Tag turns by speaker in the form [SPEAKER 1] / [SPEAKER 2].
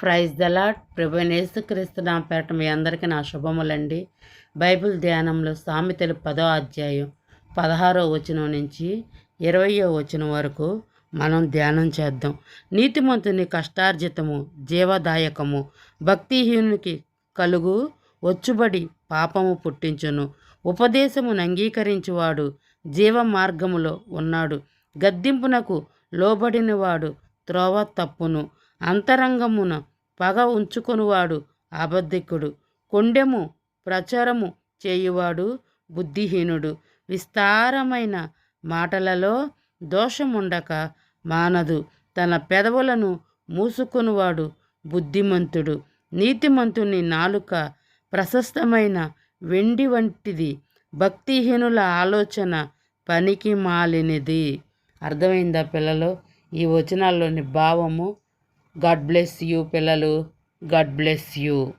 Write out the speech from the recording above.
[SPEAKER 1] Praise దలాట్ ప్రభనేసుక్రీస్తు నాపేట మీ అందరికీ నా శుభములండి. Bible ధ్యానంలో సామెతలు పదో అధ్యాయం పదహారో వచనం నుంచి ఇరవయో వచనం వరకు మనం ధ్యానం చేద్దాం. నీతిమంతుని కష్టార్జితము జీవదాయకము భక్తిహీనునికి కలుగు వచ్చుబడి పాపము పుట్టించును. ఉపదేశమును అంగీకరించువాడు జీవ మార్గములో ఉన్నాడు. గద్దింపునకు లోబడినవాడు త్రోవ తప్పును. అంతరంగమున పగ ఉంచుకొనువాడు అబద్ధికుడు. కొండెము ప్రచారము చేయువాడు బుద్ధిహీనుడు. విస్తారమైన మాటలలో దోషముండక మానదు. తన పెదవులను మూసుకొనివాడు బుద్ధిమంతుడు. నీతిమంతుని నాలుక ప్రశస్తమైన వెండి వంటిది. భక్తిహీనుల ఆలోచన పనికి మాలినది అర్థమైందా పిల్లలు? ఈ వచనాల్లోని భావము గాడ్ బ్లెస్ యూ పిల్లలు. God bless you.